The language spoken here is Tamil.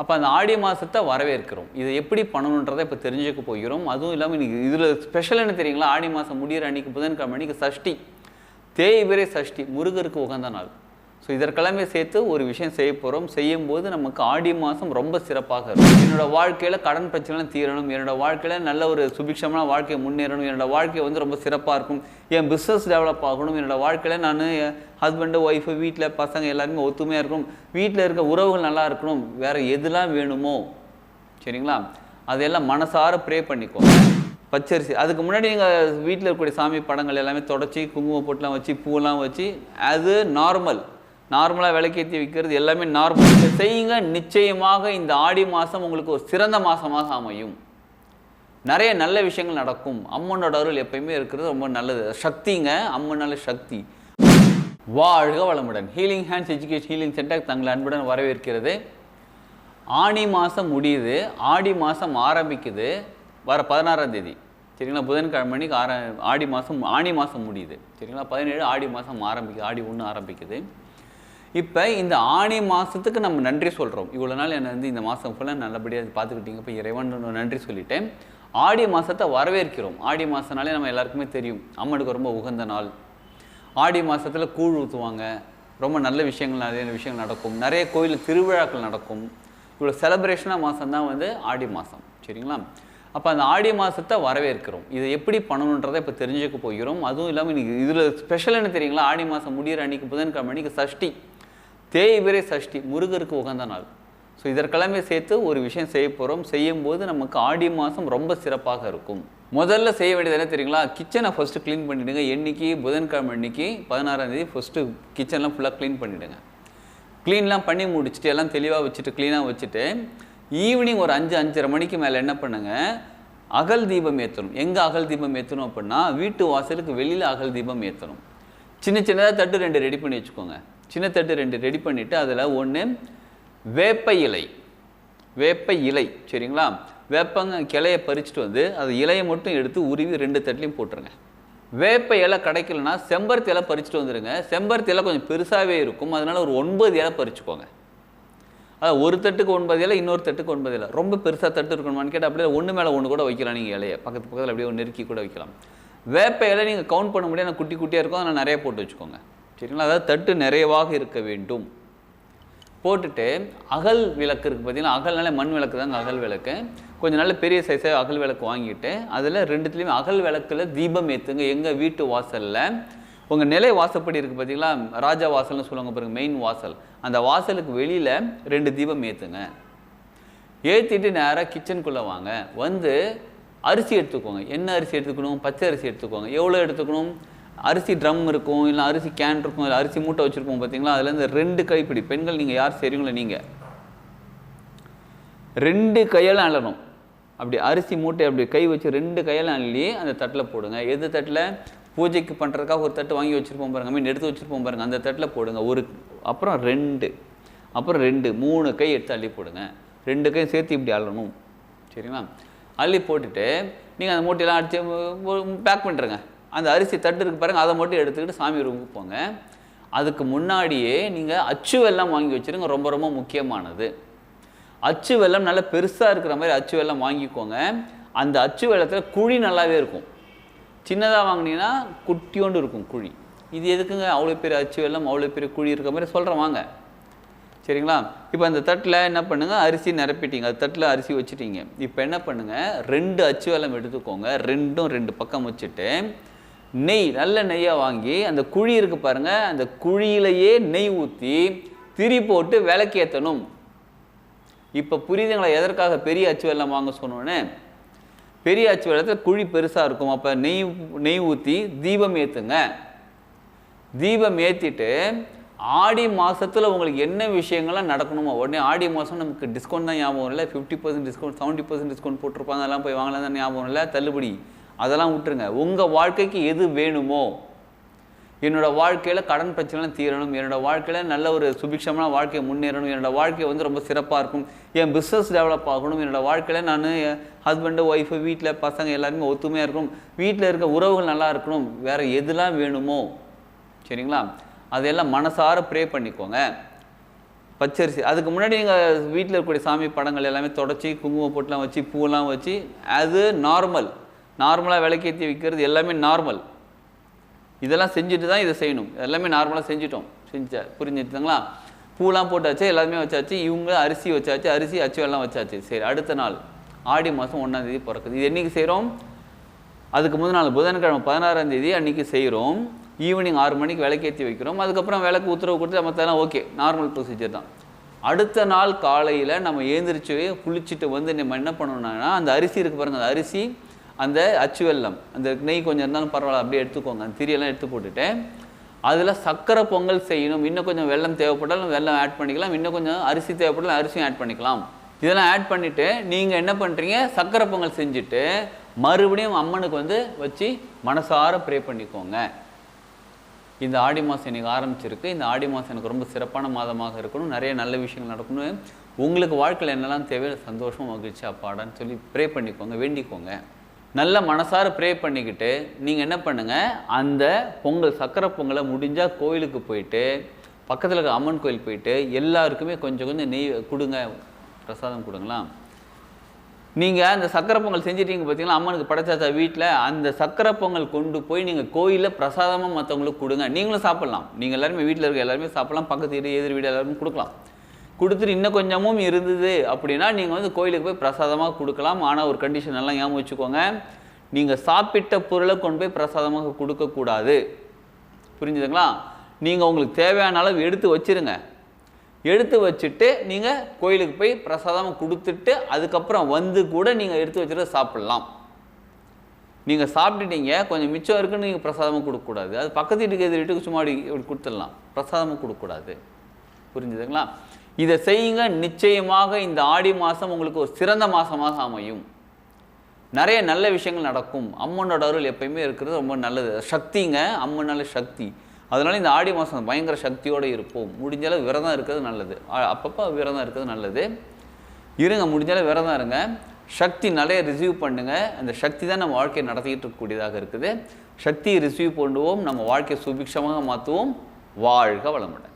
அப்போ அந்த ஆடி மாதத்தை வரவேற்கிறோம். இதை எப்படி பண்ணணுன்றதை இப்போ தெரிஞ்சுக்க போகிறோம். அதுவும் இல்லாமல் இன்னைக்கு இதில் ஸ்பெஷல் என்ன தெரியுங்களா? ஆடி மாதம் முடியிற அன்னைக்கு புதன்கிழமை அன்னைக்கு சஷ்டி. தேய்பிரை சஷ்டி முருகருக்கு உகந்த நாள். ஸோ இதற்கெல்லாமே சேர்த்து ஒரு விஷயம் செய்ய போகிறோம் செய்யும்போது நமக்கு ஆடி மாதம் ரொம்ப சிறப்பாக இருக்கும். என்னோட வாழ்க்கையில் கடன் பிரச்சனைலாம் தீரணும். என்னோடய வாழ்க்கையில் நல்ல ஒரு சுபிக்ஷமான வாழ்க்கையை முன்னேறணும். என்னோடய வாழ்க்கை வந்து ரொம்ப சிறப்பாக இருக்கும். என் பிஸ்னஸ் டெவலப் ஆகணும். என்னோடய வாழ்க்கையில் நான் ஹஸ்பண்டு ஒய்ஃபு வீட்டில் பசங்க எல்லாருமே ஒத்துமையாக இருக்கணும். வீட்டில் இருக்க உறவுகள் நல்லா இருக்கணும். வேறு எதுலாம் வேணுமோ சரிங்களா? அதெல்லாம் மனசார ப்ரே பண்ணிக்கோங்க பச்சரிசி. அதுக்கு முன்னாடி நீங்கள் வீட்டில் இருக்கக்கூடிய சாமி படங்கள் எல்லாமே தொடச்சி குங்குமம் போட்டுலாம் வச்சு பூவெல்லாம் வச்சு அது நார்மல் நார்மலாக விளக்கேற்றி வைக்கிறது எல்லாமே நார்மல் இதை செய்யுங்க நிச்சயமாக இந்த ஆடி மாதம் உங்களுக்கு ஒரு சிறந்த மாதமாக அமையும். நிறைய நல்ல விஷயங்கள் நடக்கும். அம்மனோட அருள் எப்பயுமே இருக்கிறது ரொம்ப நல்லது. சக்திங்க அம்மனால சக்தி. வாழ்க வளமுடன். Healing hands education healing centre தங்களை அன்புடன் வரவேற்கிறது. ஆனி மாதம் முடியுது. ஆடி மாதம் ஆரம்பிக்குது. வர பதினாறாம் தேதி. சரிங்களா? புதன்கிழமைக்கு ஆர ஆடி மாதம் ஆனி மாதம் முடியுது. சரிங்களா? பதினேழு ஆடி மாதம் ஆரம்பிக்குது. ஆடி ஒன்று ஆரம்பிக்குது. இப்போ இந்த ஆணி மாதத்துக்கு நம்ம நன்றி சொல்கிறோம் இவ்வளோ நாள் என்னை வந்து இந்த மாதம் ஃபுல்லாக நல்லபடியாக பார்த்துக்கிட்டீங்க இப்போ இறைவன் நன்றி சொல்லிட்டேன். ஆடி மாதத்தை வரவேற்கிறோம். ஆடி மாதனாலே நம்ம எல்லாருக்குமே தெரியும். அம்மனுக்கு ரொம்ப உகந்த நாள். ஆடி மாதத்தில் கூழ் ஊற்றுவாங்க ரொம்ப நல்ல விஷயங்கள் நிறைய விஷயங்கள் நடக்கும். நிறைய கோயில் திருவிழாக்கள் நடக்கும். இவ்வளோ செலப்ரேஷனாக மாதம் தான் வந்து ஆடி மாதம் சரிங்களா? அப்போ அந்த ஆடி மாதத்தை வரவேற்கிறோம். இதை எப்படி பண்ணணுன்றதை இப்போ தெரிஞ்சுக்க போகிறோம். அதுவும் இல்லாமல் இன்றைக்கி இதில் ஸ்பெஷல் என்ன தெரியுங்களா? ஆடி மாதம் முடியிற அன்னைக்கு புதன்கிழமை அன்னைக்கு சஷ்டி. தேய்பிரை சஷ்டி முருகருக்கு உகந்த நாள். ஸோ இதற்கெல்லாமே சேர்த்து ஒரு விஷயம் செய்ய போகிறோம் செய்யும்போது நமக்கு ஆடி மாதம் ரொம்ப சிறப்பாக இருக்கும். முதல்ல செய்ய வேண்டியது என்ன தெரியுங்களா? கிச்சனை ஃபஸ்ட்டு க்ளீன் பண்ணிவிடுங்க என்னைக்கு? புதன்கிழமை அன்னைக்கு. பதினாறாம் தேதி ஃபஸ்ட்டு கிச்சன்லாம் ஃபுல்லாக க்ளீன் பண்ணிவிடுங்க க்ளீன்லாம் பண்ணி முடிச்சுட்டு எல்லாம் தெளிவாக வச்சுட்டு க்ளீனாக வச்சுட்டு ஈவினிங் ஒரு அஞ்சு அஞ்சரை மணிக்கு மேலே என்ன பண்ணுங்க? அகல் தீபம் ஏற்றணும் எங்கே அகல் தீபம் ஏற்றணும் அப்படின்னா வீட்டு வாசலுக்கு வெளியில் அகல் தீபம் ஏற்றணும் சின்ன சின்னதாக தட்டு ரெண்டு ரெடி பண்ணி வச்சுக்கோங்க. சின்ன தட்டு ரெண்டு ரெடி பண்ணிவிட்டு அதில் ஒன்று வேப்ப இலை. வேப்ப இலை சரிங்களா? வேப்பங்க கிளையை பறிச்சுட்டு வந்து அது இலையை மட்டும் எடுத்து உருவி ரெண்டு தட்டிலையும் போட்டுருங்க. வேப்ப இலை கிடைக்கலனா செம்பருத்தி இலை பறிச்சுட்டு வந்துடுங்க செம்பருத்தி இலை கொஞ்சம் பெருசாகவே இருக்கும். அதனால் ஒரு ஒன்பது இலை பறிச்சுக்கோங்க. அதாவது ஒரு தட்டுக்கு ஒன்பது இலை இன்னொரு தட்டுக்கு ஒன்பது இலை. ரொம்ப பெருசாக தட்டு இருக்கணுமான்னு கேட்டால் அப்படியே ஒன்று மேலே ஒன்று கூட வைக்கலாம் நீங்கள் இலையை. பக்கத்து பக்கத்தில் அப்படியே ஒன்று நெருக்கி கூட வைக்கலாம். வேப்ப இலை நீங்கள் கவுண்ட் பண்ண முடியாது. குட்டி குட்டியாக இருக்கும். அதனால் நிறைய போட்டு வச்சுக்கோங்க. சரிங்களா? அதாவது தட்டு நிறையவாக இருக்க வேண்டும். போட்டுட்டு அகல் விளக்கு இருக்குது பார்த்தீங்கன்னா அகல்னால மண் விளக்கு தாங்க அகல் விளக்கு. கொஞ்சம் நல்ல பெரிய சைஸாக அகல் விளக்கு வாங்கிட்டு அதில் ரெண்டுத்துலேயுமே அகல் விளக்கில் தீபம் ஏற்றுங்க எங்கள் வீட்டு வாசலில் உங்கள் நிலை வாசப்படி இருக்குது பார்த்தீங்களா? ராஜா வாசல்னு சொல்லுவாங்க பாருங்க மெயின் வாசல். அந்த வாசலுக்கு வெளியில் ரெண்டு தீபம் ஏற்றுங்க ஏற்றிட்டு நேராக கிச்சனுக்குள்ளே வாங்க. வந்து அரிசி எடுத்துக்கோங்க. என்ன அரிசி எடுத்துக்கணும்? பச்சை அரிசி எடுத்துக்கோங்க. எவ்வளோ எடுத்துக்கணும்? அரிசி ட்ரம் இருக்கும் இல்லை அரிசி கேன் இருக்கும் இல்லை அரிசி மூட்டை வச்சுருப்போம் பார்த்தீங்களா அதுலேருந்து ரெண்டு கைப்பிடி. பெண்கள் நீங்கள் யார் செய்கிறீங்களோ நீங்கள் ரெண்டு கையால் அழணும் அப்படி அரிசி மூட்டை அப்படி கை வச்சு ரெண்டு கையால் அள்ளி அந்த தட்டில் போடுங்க. எது தட்டில்? பூஜைக்கு பண்ணுறதுக்காக ஒரு தட்டு வாங்கி வச்சுருப்போம் பாருங்க. மீன் எடுத்து வச்சுருப்போம் பாருங்க. அந்த தட்டில் போடுங்க. ஒரு அப்புறம் ரெண்டு. அப்புறம் ரெண்டு. மூணு கை எடுத்து அள்ளி போடுங்க. ரெண்டு கையும் சேர்த்து இப்படி அள்ளணும். சரிங்களா? அள்ளி போட்டுட்டு நீங்கள் அந்த மூட்டையெல்லாம் அடித்து பேக் பண்ணிட்டுருங்க அந்த அரிசி தட்டு இருக்கு பாருங்கள் அதை மட்டும் எடுத்துக்கிட்டு சாமி ரூமுக்கு போங்க. அதுக்கு முன்னாடியே நீங்கள் அச்சு வெல்லம் வாங்கி வச்சுருங்க ரொம்ப ரொம்ப முக்கியமானது. அச்சு வெள்ளம் நல்லா பெருசாக இருக்கிற மாதிரி அச்சு வெல்லம் வாங்கிக்கோங்க. அந்த அச்சு வெள்ளத்தில் குழி நல்லாவே இருக்கும். சின்னதாக வாங்கினீங்கன்னா குட்டியோண்டு இருக்கும் குழி. இது எதுக்குங்க? அவ்வளோ பெரிய அச்சு வெள்ளம் அவ்வளோ பெரிய குழி இருக்க மாதிரி சொல்கிறேன் வாங்க. சரிங்களா? இப்போ அந்த தட்டில் என்ன பண்ணுங்கள் அரிசி நிரப்பிட்டீங்க. அது தட்டில் அரிசி வச்சுட்டீங்க. இப்போ என்ன பண்ணுங்கள் ரெண்டு அச்சு வெள்ளம் எடுத்துக்கோங்க. ரெண்டும் ரெண்டு பக்கம் வச்சுட்டு நெய் நல்ல நெய்யாக வாங்கி அந்த குழி இருக்கு பாருங்க அந்த குழியிலேயே நெய் ஊற்றி திரி போட்டு விளக்கேற்றணும் இப்போ புரியுதுங்களா எதற்காக பெரிய அச்சு வெள்ளம் வாங்க சொன்னோன்னு? பெரிய அச்சு வெள்ளத்தில் குழி பெருசாக இருக்கும். அப்போ நெய் நெய் ஊற்றி தீபம் ஏற்றுங்க தீபம் ஏற்றிட்டு ஆடி மாதத்தில் உங்களுக்கு என்ன விஷயங்கள்லாம் நடக்கணுமோ உடனே ஆடி மாதம் நமக்கு டிஸ்கவுண்ட் தான் ஞாபகம் இல்லை fifty percent discount seventy percent discount போட்டிருப்பாங்க அதெல்லாம் போய் வாங்கலாம் தான் ஞாபகம் இல்லை தள்ளுபடி. அதெல்லாம் விட்டுருங்க. உங்கள் வாழ்க்கைக்கு எது வேணுமோ என்னோடய வாழ்க்கையில் கடன் பிரச்சனைலாம் தீரணும் என்னோட வாழ்க்கையில் நல்ல ஒரு சுபிக்ஷமான வாழ்க்கையை முன்னேறணும் என்னோடய வாழ்க்கை வந்து ரொம்ப சிறப்பாக இருக்கும் என் பிஸ்னஸ் டெவலப் ஆகணும் என்னோடய வாழ்க்கையில் நான் என் ஹஸ்பண்டு ஒய்ஃபு வீட்டில் பசங்க எல்லாருமே ஒத்துமையாக இருக்கணும் வீட்டில் இருக்க உறவுகள் நல்லா இருக்கணும் வேறு எதுலாம் வேணுமோ சரிங்களா? அதையெல்லாம் மனசார ப்ரே பண்ணிக்கோங்க. பச்சரிசி அதுக்கு முன்னாடி நீங்கள் வீட்டில் இருக்கக்கூடிய சாமி படங்கள் எல்லாமே தொடச்சி குங்குமம் போட்டுலாம் வச்சு பூவெல்லாம் வச்சு அது நார்மல் நார்மலாக விளக்கேற்றி வைக்கிறது எல்லாமே நார்மல். இதெல்லாம் செஞ்சுட்டு தான் இதை செய்யணும். எல்லாமே நார்மலாக செஞ்சுட்டோம். செஞ்ச புரிஞ்சுட்டுங்களா பூலாம் போட்டாச்சு எல்லாமே வச்சாச்சு. இவங்க அரிசி வச்சாச்சு அரிசி அச்சு எல்லாம் வச்சாச்சு. சரி அடுத்த நாள் ஆடி மாதம் ஒன்றாம் தேதி பிறக்குது. இது என்றைக்கு செய்கிறோம் அதுக்கு முதல் நாள் புதன்கிழமை பதினாறாம் தேதி அன்றைக்கி செய்கிறோம் ஈவினிங் ஆறு மணிக்கு விளக்கேற்றி வைக்கிறோம். அதுக்கப்புறம் விளக்கு உத்தரவு கொடுத்து மற்றெல்லாம் ஓகே நார்மல் ப்ரொசீஜர் தான். அடுத்த நாள் காலையில் நம்ம ஏந்திரிச்சு குளிச்சுட்டு வந்து நம்ம என்ன பண்ணணும்னா அந்த அரிசி இருக்கு பாருங்கள் அந்த அரிசி அந்த அச்சு வெல்லம் அந்த நெய் கொஞ்சம் இருந்தாலும் பரவாயில்ல அப்படியே எடுத்துக்கோங்க. அந்த திரியெல்லாம் எடுத்து போட்டுட்டேன். அதில் சக்கரை பொங்கல் செய்யணும். இன்னும் கொஞ்சம் வெள்ளம் தேவைப்பட்டாலும் வெள்ளம் ஆட் பண்ணிக்கலாம். இன்னும் கொஞ்சம் அரிசி தேவைப்பட்டாலும் அரிசியும் ஆட் பண்ணிக்கலாம். இதெல்லாம் ஆட் பண்ணிவிட்டு நீங்கள் என்ன பண்ணுறீங்க சக்கரை பொங்கல் செஞ்சுட்டு மறுபடியும் அம்மனுக்கு வந்து வச்சு மனசார ப்ரே பண்ணிக்கோங்க. இந்த ஆடி மாதம் இன்றைக்கி ஆரம்பிச்சிருக்கு. இந்த ஆடி மாதம் எனக்கு ரொம்ப சிறப்பான மாதமாக இருக்கணும். நிறைய நல்ல விஷயங்கள் நடக்கணும். உங்களுக்கு வாழ்க்கையில் என்னெல்லாம் தேவையோ சந்தோஷம் மகிழ்ச்சி அப்பாடான்னு சொல்லி ப்ரே பண்ணிக்கோங்க வேண்டிக்கோங்க. நல்ல மனசார ப்ரே பண்ணிக்கிட்டு நீங்கள் என்ன பண்ணுங்கள் அந்த பொங்கல் சக்கரை பொங்கலை முடிஞ்சால் கோயிலுக்கு போயிட்டு பக்கத்தில் இருக்க அம்மன் கோயில் போயிட்டு எல்லாருக்குமே கொஞ்சம் கொஞ்சம் நெய் கொடுங்க. பிரசாதம் கொடுங்களா? நீங்கள் அந்த சக்கரை பொங்கல் செஞ்சிட்டீங்க பார்த்தீங்களா அம்மனுக்கு படைச்சாச்சா வீட்டில் அந்த சக்கரை பொங்கல் கொண்டு போய் நீங்கள் கோயிலில் பிரசாதமாக மற்றவங்களுக்கு கொடுங்க. நீங்களும் சாப்பிட்லாம். நீங்கள் எல்லாருமே வீட்டில் இருக்க எல்லாருமே சாப்பிட்லாம். பக்கத்து வீடு எதிர் வீடு எல்லாருமே கொடுக்கலாம். கொடுத்துட்டு இன்னும் கொஞ்சமும் இருந்தது அப்படின்னா நீங்கள் வந்து கோயிலுக்கு போய் பிரசாதமாக கொடுக்கலாம். ஆனால் ஒரு கண்டிஷன் எல்லாம் ஞாபகம் வச்சுக்கோங்க. நீங்கள் சாப்பிட்ட பொருளை கொண்டு போய் பிரசாதமாக கொடுக்கக்கூடாது புரிஞ்சுதுங்களா? நீங்கள் உங்களுக்கு தேவையான அளவு எடுத்து வச்சிருங்க. எடுத்து வச்சுட்டு நீங்கள் கோயிலுக்கு போய் பிரசாதமாக கொடுத்துட்டு அதுக்கப்புறம் வந்து கூட நீங்கள் எடுத்து வச்சுட்டு சாப்பிட்லாம். நீங்கள் சாப்பிட்டுட்டீங்க கொஞ்சம் மிச்சம் இருக்குன்னு நீங்கள் பிரசாதமாக கொடுக்கக்கூடாது அது பக்கத்து வீட்டுக்கு எதிர் வீட்டுக்கு சும்மா இப்படி இப்படி கொடுத்துடலாம் பிரசாதமாக கொடுக்கக்கூடாது புரிஞ்சுதுங்களா? இதை செய்யுங்க நிச்சயமாக இந்த ஆடி மாதம் உங்களுக்கு ஒரு சிறந்த மாதமாக அமையும். நிறைய நல்ல விஷயங்கள் நடக்கும். அம்மனோட அருள் எப்பயுமே இருக்கிறது ரொம்ப நல்லது. சக்திங்க அம்மனால சக்தி. அதனால் இந்த ஆடி மாதம் பயங்கர சக்தியோடு இருப்போம். முடிஞ்ச அளவு விரதம் இருக்கிறது நல்லது. அப்பப்போ விரதம் இருக்கிறது நல்லது. இருங்க முடிஞ்ச அளவு விரதம் இருங்க. சக்தி நிறைய ரிசீவ் பண்ணுங்கள் அந்த சக்தி தான் நம்ம வாழ்க்கையை நடத்திக்கிட்டு இருக்கக்கூடியதாக இருக்குது. சக்தியை ரிசீவ் பண்ணுவோம் நம்ம வாழ்க்கையை சுபிக்ஷமாக மாற்றுவோம் வாழ்க வளமுடன்.